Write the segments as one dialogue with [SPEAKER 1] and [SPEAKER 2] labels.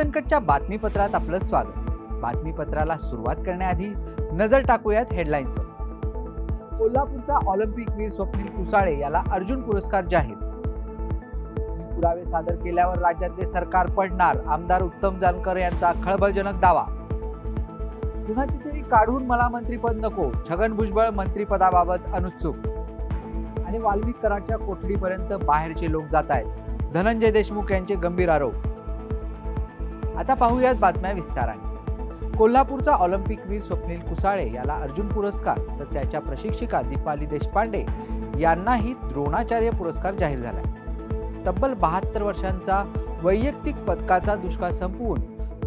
[SPEAKER 1] अनकटच्या बातमीपत्रात आपलं स्वागत. बातमीपत्राला सुरुवात करण्याआधी नजर टाकूयात हेडलाईन्सवर. कोल्हापूरचा ऑलिम्पिकवीर स्वप्नील कुसाळे याला अर्जुन पुरस्कार जाहीर. पुरावे सादर केल्यावर राज्यातले सरकार पडणार आमदार उत्तम जानकर यांचा खळबळजनक दावा. कुणाची तरी काढून मला मंत्रीपद नको छगन भुजबळ मंत्रीपदाबाबत अनुत्सुक. आणि वाल्मिकराच्या कोठडीपर्यंत बाहेरचे लोक जात आहेत धनंजय देशमुख यांचे गंभीर आरोप. आता पाहूयात बातम्या विस्ताराने. कोल्हापूरचा ऑलिम्पिकवीर स्वप्नील कुसाळे याला अर्जुन पुरस्कार तर त्याच्या प्रशिक्षिका दीपाली देशपांडे यांनाही द्रोणाचार्य पुरस्कार जाहीर झाला तब्बल बहात्तर वर्षांचा वैयक्तिक पदकाचा दुष्काळ संपवून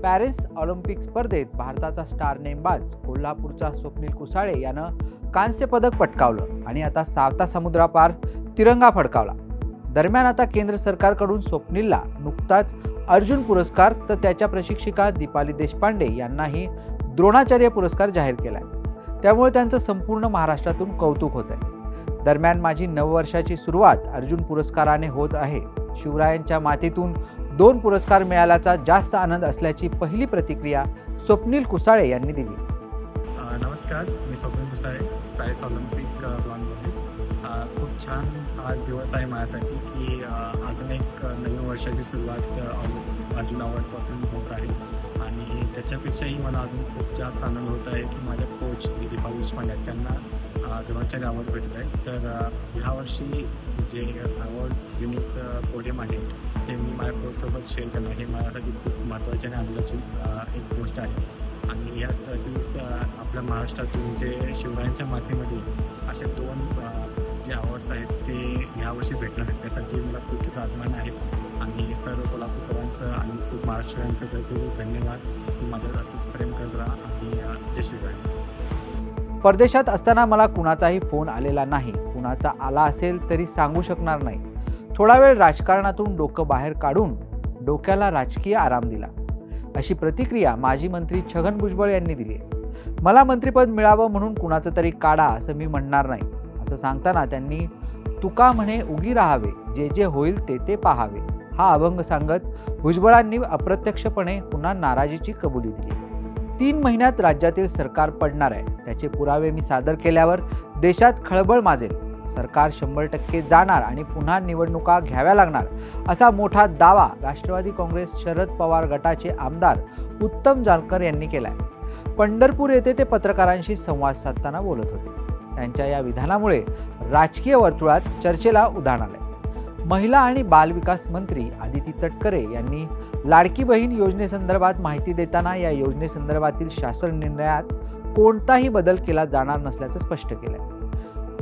[SPEAKER 1] पॅरिस ऑलिम्पिक स्पर्धेत भारताचा स्टार नेमबाज कोल्हापूरचा स्वप्नील कुसाळे यानं कांस्य पदक पटकावलं आणि आता सावता समुद्रापार तिरंगा फडकावला. दरम्यान आता केंद्र सरकारकडून स्वप्नीलला नुकताच अर्जुन पुरस्कार तर त्याच्या प्रशिक्षिका दीपाली देशपांडे यांनाही द्रोणाचार्य पुरस्कार जाहीर केला आहे त्यामुळे त्यांचं संपूर्ण महाराष्ट्रातून कौतुक होत आहे दरम्यान माझी नववर्षाची सुरुवात अर्जुन पुरस्काराने होत आहे. शिवरायांच्या मातीतून दोन पुरस्कार मिळाल्याचा जास्त आनंद असल्याची पहिली प्रतिक्रिया स्वप्नील कुसाळे यांनी दिली.
[SPEAKER 2] नमस्कार मी स्वप्नील कुसाळे पॅरिस ऑलिम्पिक खूप छान आज दिवस आहे माझ्यासाठी की अजून एक नवीन वर्षाची सुरुवात अर्जुन अवॉर्डपासून होत आहे. आणि त्याच्यापेक्षाही मला अजून खूप जास्त आनंद होत आहे की माझ्या कोच दिलीपा देशपांडे आहेत त्यांना अ, गावात भेटत आहे तर ह्या ह्यावर्षी जे अवॉर्ड युनिटचं पोडियम आहे ते मी माझ्या कोचसोबत शेअर करणं हे माझ्यासाठी खूप महत्त्वाची आणि आनंदाची एक गोष्ट आहे. आणि या सगळीच आपल्या महाराष्ट्रातून जे शिवरायांच्या मातीमध्ये असे दोन जे अवॉर्ड्स आहेत ते यावर्षी भेटणार आहेत. त्यासाठी मला खूपच अभिमान आहे. आणि सर्व कोल्हापूरकरांचं आणि खूप महाराष्ट्रांचं तर खूप धन्यवाद. तुम्ही माझ्यावर असंच प्रेम करत राहा आणि जय शिवराय
[SPEAKER 1] परदेशात असताना मला कुणाचाही फोन आलेला नाही. कुणाचा आला असेल तरी सांगू शकणार नाही. थोडा वेळ राजकारणातून डोकं बाहेर काढून डोक्याला राजकीय आराम दिला. अशी प्रतिक्रिया माजी मंत्री छगन भुजबळ यांनी दिली आहे. मला मंत्रिपद मिळावं म्हणून कुणाचं तरी काढा असं मी म्हणणार नाही. असं सांगताना त्यांनी तुका म्हणे उगी राहावे जे जे होईल ते ते पाहावे. हा अभंग सांगत भुजबळांनी अप्रत्यक्षपणे पुन्हा नाराजीची कबुली दिली. तीन महिन्यात राज्यातील सरकार पडणार आहे. त्याचे पुरावे मी सादर केल्यावर देशात खळबळ माजेल. सरकार शंभर टक्के जाणार आणि पुन्हा निवडणुका घ्याव्या लागणार असा मोठा दावा राष्ट्रवादी काँग्रेस शरद पवार गटाचे आमदार उत्तम जानकर यांनी केलाय. पंढरपूर येथे ते पत्रकारांशी संवाद साधताना बोलत होते. त्यांच्या या विधानामुळे राजकीय वर्तुळात चर्चेला उधाण आलंय. महिला आणि बालविकास मंत्री आदिती तटकरे यांनी लाडकी बहीण योजनेसंदर्भात माहिती देताना या योजनेसंदर्भातील शासन निर्णयात कोणताही बदल केला जाणार नसल्याचं स्पष्ट केलंय.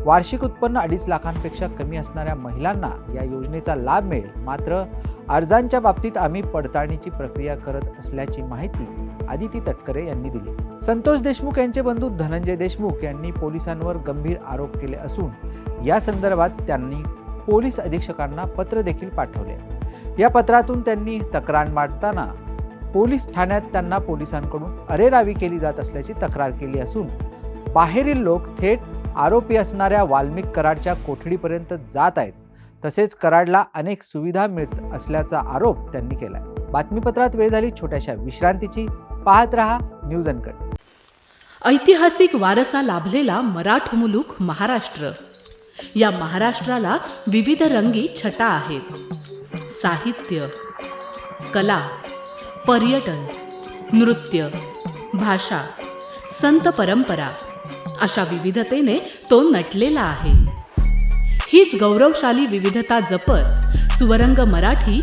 [SPEAKER 1] वार्षिक उत्पन्न अडीच लाखांपेक्षा कमी असणाऱ्या महिलांना या योजनेचा लाभ मिळेल. मात्र अर्जांच्या बाबतीत आम्ही पडताळणीची प्रक्रिया करत असल्याची माहिती आदिती तटकरे यांनी दिली. संतोष देशमुख यांचे बंधू धनंजय देशमुख यांनी पोलिसांवर गंभीर आरोप केले असून या संदर्भात त्यांनी पोलीस अधीक्षकांना पत्र देखील पाठवले. या पत्रातून त्यांनी तक्रार मांडताना पोलीस ठाण्यात त्यांना पोलिसांकडून अरेरावी केली जात असल्याची तक्रार केली असून बाहेरील लोक थेट आरोपी असणाऱ्या वाल्मिक कराडच्या कोठडीपर्यंत जात आहेत तसेच कराडला अनेक सुविधा मिळत असल्याचा आरोप त्यांनी केलाय. बातमीपत्रात वेळ झाली छोट्याशा विश्रांतीची. पाहत रहा न्यूज अनकट
[SPEAKER 3] ऐतिहासिक वारसा लाभलेला मराठ मुलुक महाराष्ट्र. या महाराष्ट्राला विविध रंगी छटा आहेत. साहित्य कला पर्यटन नृत्य भाषा संत परंपरा अशा विविधतेने तो नटलेला आहे. हीच गौरवशाली विविधता जपत सुवरंग मराठी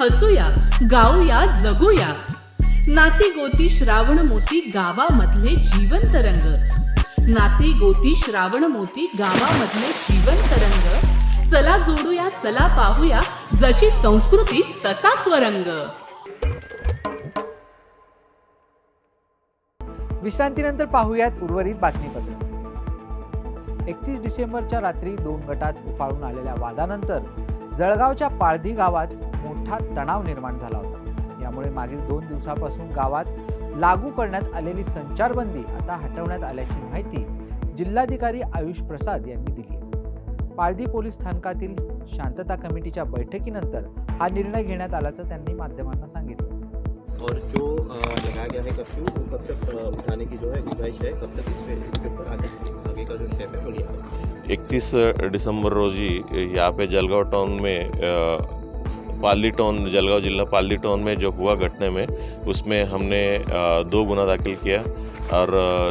[SPEAKER 3] हसूया गाऊया जगूया. नाती गोती श्रावण मोती गावामधले जीवंत रंग. नाती गोती श्रावण मोती गावामधले जीवंत रंग. चला जोडूया चला पाहूया जशी संस्कृती तसा स्वरंग.
[SPEAKER 1] विश्रांतीनंतर पाहूयात उर्वरित बातमीपत्र. एकतीस डिसेंबरच्या रात्री दोन गटात उफाळून आलेल्या वादानंतर जळगावच्या पाळधी गावात मोठा तणाव निर्माण झाला होता. यामुळे मागील दोन दिवसापासून गावात लागू करण्यात आलेली संचारबंदी आता हटवण्यात आल्याची माहिती जिल्हाधिकारी आयुष प्रसाद यांनी दिली. पाळधी पोलीस स्थानकातील शांतता कमिटीच्या बैठकीनंतर हा निर्णय घेण्यात आल्याचं त्यांनी माध्यमांना सांगितलं.
[SPEAKER 4] और जो लगाया गया है कर्फ्यू वो कब तक उठाने की जो है गुंजाइश है कब तक इस पे इसके ऊपर आगे आगे का जो स्टेप है वो लिया?
[SPEAKER 5] इकतीस दिसंबर रोजी यहाँ पे जलगांव टाउन में पालदी टाउन जलगांव जिला पाली टाउन में जो हुआ घटने में, उसमें हमने दो गुना दाखिल किया। और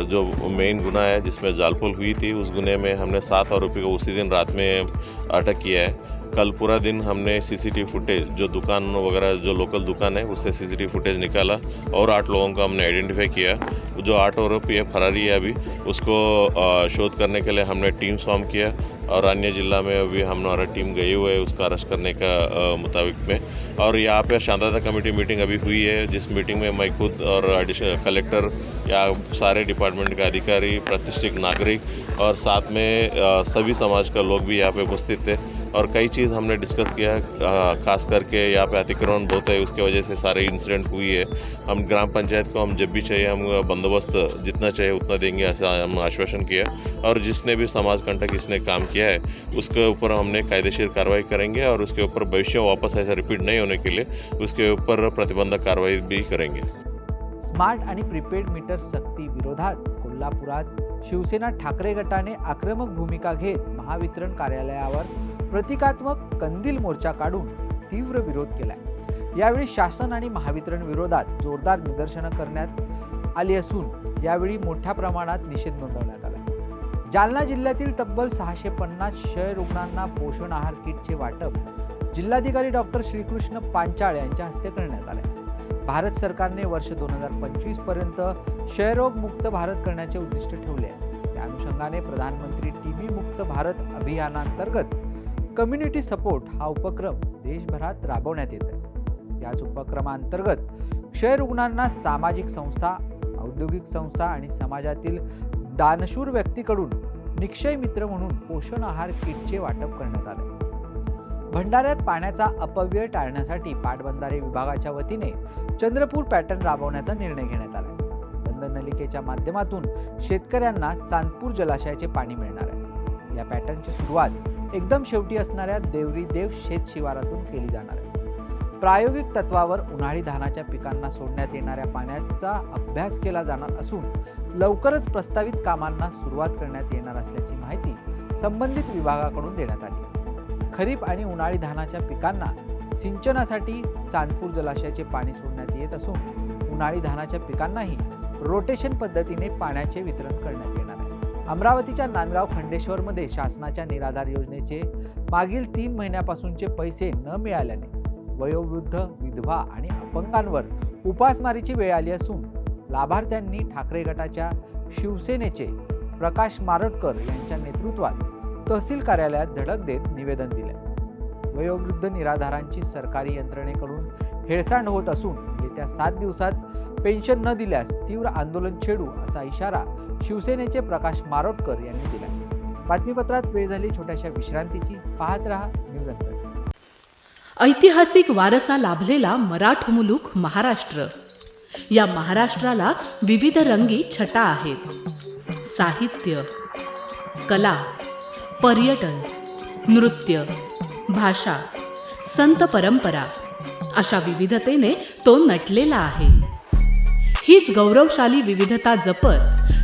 [SPEAKER 5] जो मेन गुना है, जिसमें जालपुल हुई थी, उस गुने में हमने सात आरोपी को उसी दिन रात में अटक किया है। कल पूरा दिन हमने सीसीटीवी फुटेज जो दुकान वगैरह, जो लोकल दुकान है, उससे सीसीटीवी फुटेज निकाला और आठ लोगों को हमने आइडेंटिफाई किया। जो आठ आरोपी है, फरारी है अभी, उसको शोध करने के लिए हमने टीम फॉर्म किया और अन्य जिला में अभी हमारा टीम गई हुई है उसका अरेस्ट करने का मुताबिक में। और यहाँ पे शांतता कमेटी मीटिंग अभी हुई है, जिस मीटिंग में मैं खुद और कलेक्टर या सारे डिपार्टमेंट के अधिकारी, प्रतिष्ठित नागरिक और साथ में सभी समाज का लोग भी यहाँ पे उपस्थित थे। और कई चीज़ हमने डिस्कस किया खास करके यहाँ पे अतिक्रमण बहुत है, उसके वजह से सारे इंसिडेंट हुई है। हम ग्राम पंचायत को हम जब भी चाहिए, हम बंदोबस्त जितना चाहिए उतना देंगे, ऐसा हम आश्वासन किया और जिसने भी समाज कंटक इसने काम किया है, उसके ऊपर हमने कायदेशीर कार्रवाई करेंगे और उसके ऊपर भविष्य वापस ऐसा रिपीट नहीं होने के लिए उसके ऊपर प्रतिबंधक कार्रवाई भी करेंगे।
[SPEAKER 1] स्मार्ट आणि प्रीपेड मीटर सक्ती विरोधात कोल्हापुरात शिवसेना ठाकरे गटाने आक्रमक भूमिका घेत महावितरण कार्यालयावर प्रतिकात्मक कंदील मोर्चा काढून तीव्र विरोध केलाय. यावेळी शासन आणि महावितरण विरोधात जोरदार निदर्शनं करण्यात आली असून यावेळी मोठ्या प्रमाणात निषेध नोंदवण्यात आला. जालना जिल्ह्यातील तब्बल सहाशे पन्नास क्षय रुग्णांना पोषण आहार किटचे वाटप जिल्हाधिकारी डॉक्टर श्रीकृष्ण पांचाळ यांच्या हस्ते करण्यात आले भारत सरकारने वर्ष दोन हजार पंचवीसपर्यंत क्षयरोग मुक्त भारत करण्याचे उद्दिष्ट ठेवले आहे. त्या अनुषंगाने प्रधानमंत्री टीबी मुक्त भारत अभियानांतर्गत कम्युनिटी सपोर्ट हा उपक्रम देशभरात राबवण्यात येत आहे याच उपक्रमांतर्गत क्षय रुग्णांना सामाजिक संस्था औद्योगिक संस्था आणि समाजातील दानशूर व्यक्तीकडून निक्षय मित्र म्हणून पोषण आहार किटचे वाटप करण्यात आले भंडाऱ्यात पाण्याचा अपव्यय टाळण्यासाठी पाटबंधारे विभागाच्या वतीने चंद्रपूर पॅटर्न राबवण्याचा निर्णय घेण्यात आला बंद नलिकेच्या माध्यमातून शेतकऱ्यांना चांदपूर जलाशयाचे पाणी मिळणार आहे. या पॅटर्नची सुरुवात एकदम शेवटी असणाऱ्या देवरी देव शेत शिवारातून केली जाणार आहे. प्रायोगिक तत्वावर उन्हाळी धानाच्या पिकांना सोडण्यात येणाऱ्या पाण्याचा अभ्यास केला जाणार असून लवकरच प्रस्तावित कामांना सुरुवात करण्यात येणार असल्याची माहिती संबंधित विभागाकडून देण्यात आली. खरीप आणि उन्हाळी धानाच्या पिकांना सिंचनासाठी चांदपूर जलाशयाचे पाणी सोडण्यात येत असून उन्हाळी धानाच्या पिकांनाही रोटेशन पद्धतीने पाण्याचे वितरण करण्यात येणार आहे. अमरावतीच्या नांदगाव खंडेश्वरमध्ये शासनाच्या निराधार योजनेचे मागील तीन महिन्यापासूनचे पैसे न मिळाल्याने वयोवृद्ध विधवा आणि अपंगांवर उपासमारीची वेळ आली असून लाभार्थ्यांनी ठाकरे गटाच्या शिवसेनेचे प्रकाश मारटकर यांच्या नेतृत्वात तहसील कार्यालयात धडक देत निवेदन दिले. वयोवृद्ध निराधारांची सरकारी यंत्रणेकडून हेळसांड होत असून येत्या सात दिवसात पेन्शन न दिल्यास तीव्र आंदोलन छेडू असा इशारा शिवसेनेचे प्रकाश मारोटकर यांनी दिला. बातमीपत्रात वेळ झाली छोट्याशा विश्रांतीची. पाहत रहा न्यूज अंतर.
[SPEAKER 3] ऐतिहासिक वारसा लाभलेला मराठ मुलूक महाराष्ट्र. या महाराष्ट्राला विविध रंगी छटा आहेत. साहित्य कला पर्यटन नृत्य भाषा संत परंपरा अशा विविधतेने तो नटलेला आहे. हीच गौरवशाली विविधता जपत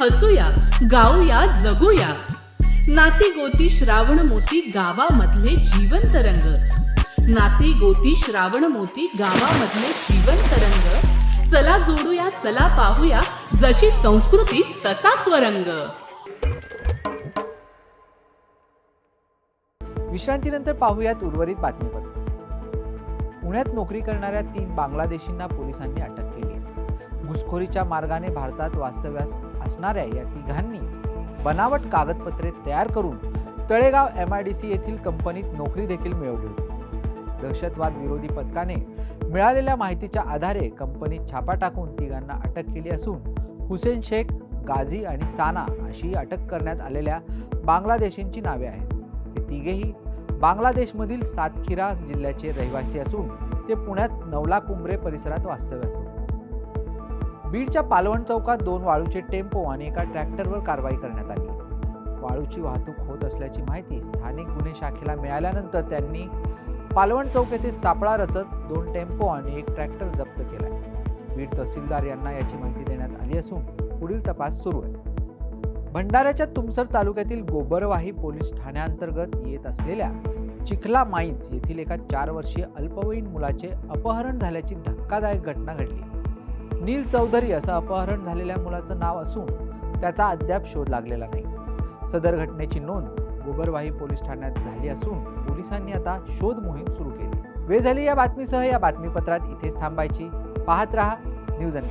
[SPEAKER 3] हसूया गाऊया जगूया. नाती गोती श्रावण मोती गावामधले जीवन तरंग नाती गोती श्रावण मोती गावामधले जीवन तरंग चला जोडूया चला पाहूया जशी संस्कृती तसा स्वरंग.
[SPEAKER 1] विश्रांतीनंतर पाहूयात उर्वरित बातमीपत्र. पुण्यात नोकरी करणाऱ्या तीन बांगलादेशींना पोलिसांनी अटक केली. घुसखोरीच्या मार्गाने भारतात वास्तव्यास असणाऱ्या या तिघांनी बनावट कागदपत्रे तयार करून Talegaon M I D C येथील कंपनीत नोकरी देखील मिळवली होती. दहशतवाद विरोधी पथकाने मिळालेल्या माहितीच्या आधारे कंपनीत छापा टाकून तिघांना अटक केली असून हुसेन शेख गाझी आणि साना अशी अटक करण्यात आलेल्या बांगलादेशींची नावे आहेत. हे तिघेही बांगलादेशमधील सातखिरा जिल्ह्याचे रहिवासी असून ते पुण्यात नवला कुंभरे परिसरात वास्तव्यास होते बीडच्या पालवण चौकात दोन वाळूचे टेम्पो आणि एका ट्रॅक्टरवर कारवाई करण्यात आली. वाळूची वाहतूक होत असल्याची माहिती स्थानिक गुन्हे शाखेला मिळाल्यानंतर त्यांनी पालवण चौक येथे सापळा रचत दोन टेम्पो आणि एक ट्रॅक्टर जप्त केला बीड तहसीलदार यांना याची माहिती देण्यात आली असून पुढील तपास सुरू आहे. भंडाऱ्याच्या तुमसर तालुक्यातील गोबरवाही पोलीस ठाण्याअंतर्गत येत असलेल्या चिखला माईन्स येथील एका चार वर्षीय अल्पवयीन मुलाचे अपहरण झाल्याची धक्कादायक घटना घडली. नील चौधरी असं अपहरण झालेल्या मुलाचं नाव असून त्याचा अद्याप शोध लागलेला नाही. सदर घटनेची नोंद गोबरवाही पोलीस ठाण्यात झाली असून पोलिसांनी आता शोध मोहीम सुरू केली. वेळ झाली या बातमीसह या बातमीपत्रात इथेच थांबायची. पाहत रहा न्यूज अँड